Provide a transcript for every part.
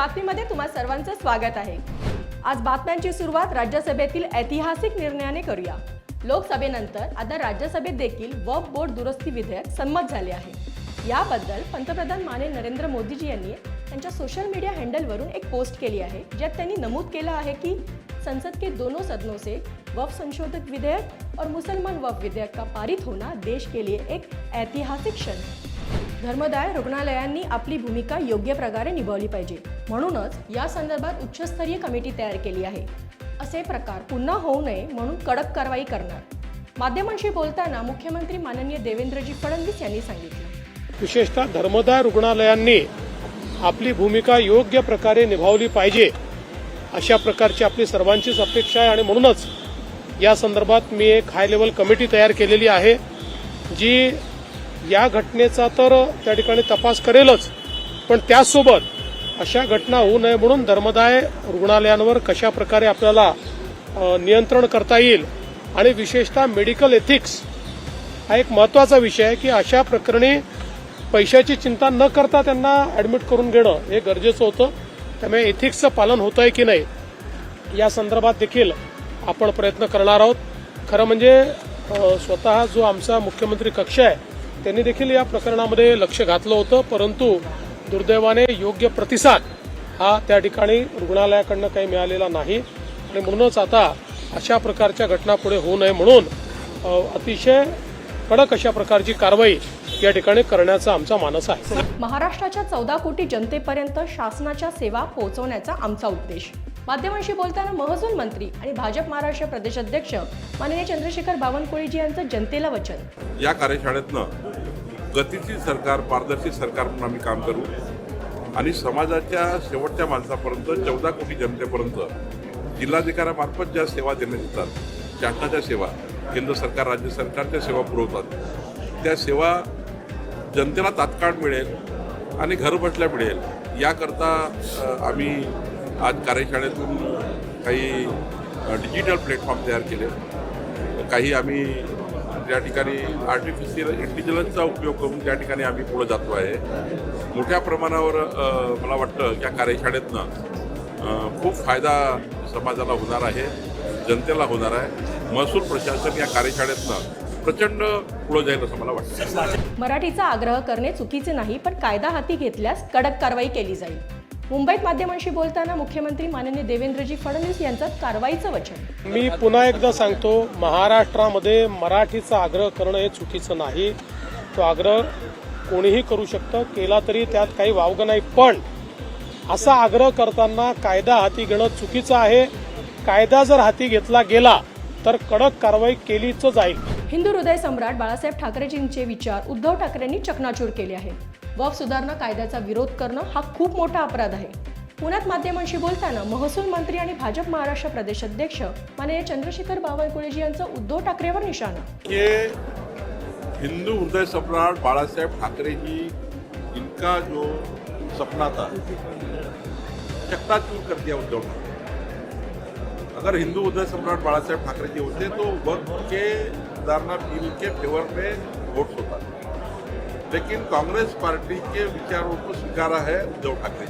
बातमीमध्ये तुम्हा सर्वांचं स्वागत आहे. आज बातम्यांची सुरुवात राज्यसभेतील ऐतिहासिक निर्णयाने करूया. लोकसभेनंतर आता राज्यसभेत देखील वफ बोर्ड दुरुस्ती विधेयक संमत झाले आहे. याबद्दल पंतप्रधान माने नरेंद्र मोदीजी यांनी त्यांच्या सोशल मीडिया हँडलवरून एक पोस्ट केली आहे ज्यात त्यांनी नमूद केलं आहे की संसद के दोनों सदनों से वफ संशोधक विधेयक और मुसलमान वफ विधेयक का पारित होना देश के लिए एक ऐतिहासिक क्षण है. धर्मदाय रुग्णालयांनी आपली भूमिका योग्य प्रकारे निभावली पाहिजे. म्हणूनच या संदर्भात उच्चस्तरीय कमिटी तयार केली आहे. असे प्रकार पुन्हा होऊ नये म्हणून कडक कारवाई करणार. माध्यमांशी बोलताना मुख्यमंत्री माननीय देवेंद्रजी फडणवीस यांनी सांगितलं. विशेषतः धर्मदाय रुग्णालयांनी आपली भूमिका योग्य प्रकारे निभावली पाहिजे. अशा प्रकारची आपली सर्वांचीच अपेक्षा आहे आणि म्हणूनच या संदर्भात मी एक हाय लेवल कमिटी तयार केलेली आहे जी या घटनेचा तर त्या ठिकाणी तपास करेलच पण त्याचसोबत अशा घटना होऊ नये म्हणून धर्मदाय रुग्णालयांवर कशा प्रकारे आपल्याला नियंत्रण करता येईल आणि विशेषतः मेडिकल एथिक्स हा एक महत्त्वाचा विषय आहे की अशा प्रकरणी पैशाची चिंता न करता त्यांना ऍडमिट करून घेणं हे गरजेचं होतं. त्यामुळे एथिक्सचं पालन होत आहे की नाही या संदर्भात देखील आपण प्रयत्न करणार आहोत. खरं म्हणजे स्वतः जो आमचा मुख्यमंत्री कक्ष आहे त्यांनी देखील या प्रकरणामध्ये लक्ष घातलं होतं परंतु दुर्दैवाने योग्य प्रतिसाद हा त्या ठिकाणी रुग्णालयाकडनं काही मिळालेला नाही. आणि म्हणूनच आता अशा प्रकारच्या घटना पुढे होऊ नये म्हणून अतिशय कडक अशा प्रकारची कारवाई या ठिकाणी करण्याचा आमचा मानस आहे. महाराष्ट्राच्या चौदा कोटी जनतेपर्यंत शासनाच्या सेवा पोहोचवण्याचा आमचा उद्देश. माध्यमांशी बोलताना महसूल मंत्री आणि भाजप महाराष्ट्र प्रदेशाध्यक्ष माननीय चंद्रशेखर बावनकुळेजी यांचं जनतेला वचन. या कार्यशाळेतनं गतीची सरकार पारदर्शी सरकार म्हणून आम्ही काम करू. आणि समाजाच्या शेवटच्या माणसापर्यंत चौदा कोटी जनतेपर्यंत जिल्हाधिकाऱ्यामार्फत ज्या सेवा देण्यात येतात शासनाच्या सेवा केंद्र सरकार राज्य सरकारच्या सेवा पुरवतात. त्या सेवा जनतेला तात्काळ मिळेल आणि घरबसल्या मिळेल. याकरता आम्ही आज कार्यशाळेतून काही डिजिटल प्लॅटफॉर्म तयार केले. काही आम्ही त्या ठिकाणी आर्टिफिशियल इंटेलिजन्सचा उपयोग करून त्या ठिकाणी आम्ही पुढे जातो आहे मोठ्या प्रमाणावर मला वाटतं या कार्यशाळेतनं खूप फायदा समाजाला होणार आहे जनतेला होणार आहे. महसूल प्रशासन या कार्यशाळेतनं प्रचंड पुढे जाईल असं मला वाटतं. मराठीचा आग्रह करणे चुकीचे नाही पण कायदा हाती घेतल्यास कडक कारवाई केली जाईल. मुंबईत माध्यमांशी बोलताना मुख्यमंत्री माननीय देवेंद्रजी फडणवीस यांचं कारवाईचं वचन. मी पुन्हा एकदा सांगतो महाराष्ट्रामध्ये मराठीचा आग्रह करणं हे चुकीचं नाही. तो आग्रह कोणीही करू शकतं केला तरी त्यात काही वावगं नाही. पण असा आग्रह करताना कायदा हाती घेणं चुकीचं आहे. कायदा जर हाती घेतला गेला तर कडक कारवाई केलीच जाईल. हिंदू हृदय सम्राट बाळासाहेब ठाकरेजींचे विचार उद्धव ठाकरेंनी चकनाचूर केले आहे वफ सुधारणा कायद्याचा विरोध करणं हा खूप मोठा अपराध आहे. पुण्यात माध्यमांशी बोलताना महसूल मंत्री आणि भाजप महाराष्ट्र प्रदेश अध्यक्ष माननीय चंद्रशेखर बावनकुळेजी यांचं उद्धव ठाकरेवर निशाणा. हिंदू हृदय सम्राट बाळासाहेब ठाकरे जी इनका जो सपना था चकनाचूर कर दिया उद्धव ठाकरे अगर हिंदू हृदय सम्राट बाळासाहेब ठाकरे जी होते तो वक्त के सुधारणा बिल के फेवर में वोट होता लेकिन कांग्रेस पार्टी के विचारों को स्वीकारा है उद्धव ठाकरे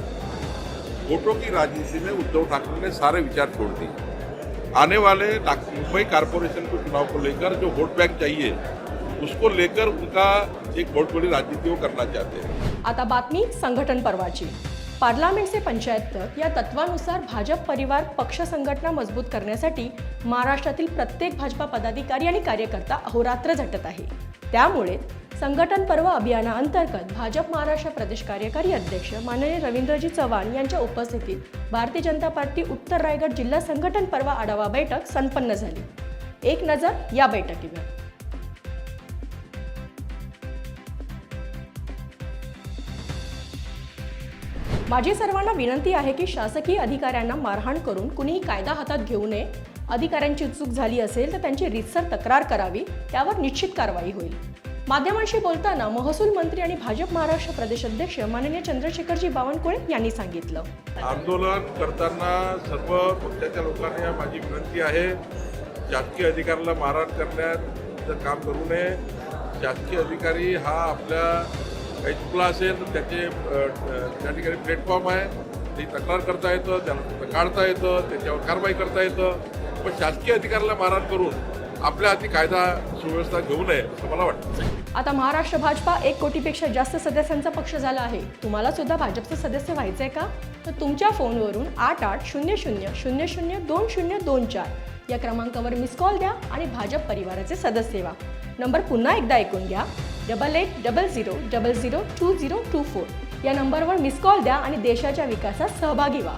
वोटों की राजनीति में उद्धव ठाकरे ने सारे विचार छोड़ दिए। आने वाले मुंबई कारपोरेशन के चुनाव को लेकर जो वोट बैंक चाहिए उसको लेकर उनका एक बहुत बड़ी राजनीति वो करना चाहते हैं। आता बातमी संघटन पर्वाची। पार्लमेंट से पंचायत तक या तत्वानुसार भाजप परिवार पक्ष संघटना मजबूत करण्यासाठी महाराष्ट्रातील प्रत्येक भाजपा पदाधिकारी आणि कार्यकर्ता अहोरात्र झटत आहे. त्यामुळे संघटन पर्व अभियानाअंतर्गत भाजप महाराष्ट्र प्रदेश कार्यकारी अध्यक्ष माननीय रवींद्रजी चव्हाण यांच्या उपस्थितीत भारतीय जनता पार्टी उत्तर रायगड जिल्हा संघटन पर्व आढावा बैठक संपन्न झाली. एक नजर या बैठकीवर. माझी सर्वांना विनंती आहे की शासकीय अधिकाऱ्यांना मारहाण करून कुणीही कायदा हातात घेऊ नये. अधिकाऱ्यांची चूक झाली असेल तर त्यांची रितसर तक्रार करावी. त्यावर निश्चित कारवाई होईल. माध्यमांशी बोलताना महसूल मंत्री आणि भाजप महाराष्ट्र प्रदेश अध्यक्ष माननीय चंद्रशेखरजी बावनकुळे यांनी सांगितलं. आंदोलन करताना सर्व पक्षाच्या लोकांना माझी विनंती आहे. शासकीय अधिकाऱ्याला मारहाण करण्याचं काम करू नये. शासकीय अधिकारी हा आपल्या काही चुकला असेल तर त्याचे त्या ठिकाणी प्लॅटफॉर्म आहे. ती तक्रार करता येतं त्याला काढता येतं त्याच्यावर कारवाई करता येतं. पण शासकीय अधिकाऱ्याला मारहाण करून आपल्या हाती कायदा सुव्यवस्था घेऊ नये असं मला वाटतं. आता महाराष्ट्र भाजपा एक कोटीपेक्षा जास्त सदस्यांचा पक्ष झाला आहे. तुम्हाला सुद्धा भाजपचं सदस्य व्हायचंय का? तर तुमच्या फोनवरून आठ आठ शून्य शून्य शून्य शून्य दोन शून्य दोन चार या क्रमांकावर मिस कॉल द्या आणि भाजप परिवाराचे सदस्य व्हा. नंबर पुन्हा एकदा ऐकून घ्या. Double eight double zero double zero two zero two four. या नंबरवर मिस कॉल द्या आणि देशाच्या विकासात सहभागी व्हा.